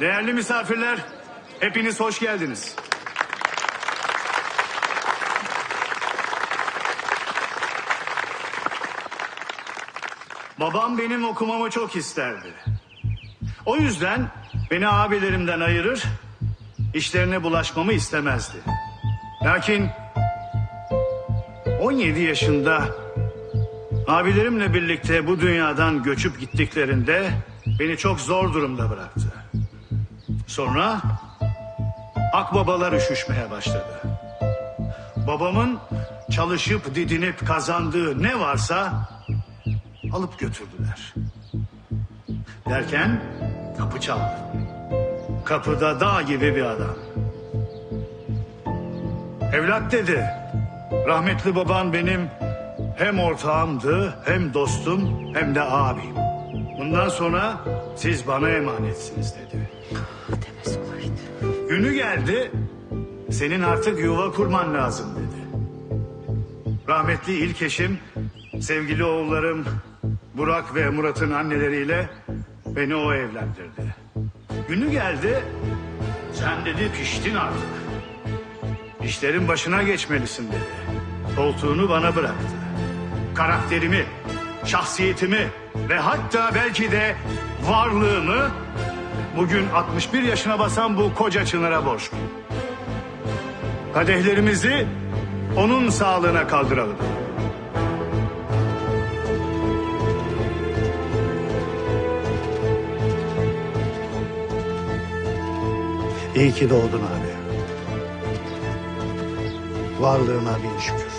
Değerli misafirler, hepiniz hoş geldiniz. Babam benim okumamı çok isterdi. O yüzden beni abilerimden ayırır, işlerine bulaşmamı istemezdi. Lakin 17 yaşında abilerimle birlikte bu dünyadan göçüp gittiklerinde beni çok zor durumda bıraktı. Sonra akbabalar üşüşmeye başladı. Babamın çalışıp didinip kazandığı ne varsa alıp götürdüler. Derken kapı çaldı. Kapıda dağ gibi bir adam. Evlat dedi. Rahmetli baban benim hem ortağımdı, hem dostum, hem de abim. Bundan sonra siz bana emanetsiniz dedi. Demez olaydı. Günü geldi, senin artık yuva kurman lazım dedi. Rahmetli ilk eşim, sevgili oğullarım Burak ve Murat'ın anneleriyle beni o evlendirdi. Günü geldi, sen dedi piştin artık. İşlerin başına geçmelisin dedi. Koltuğunu bana bıraktı. Karakterimi, şahsiyetimi ve hatta belki de varlığımı bugün 61 yaşına basan bu koca çınara borçluyum. Kadehlerimizi onun sağlığına kaldıralım. İyi ki doğdun abi. Varlığına bin şükür.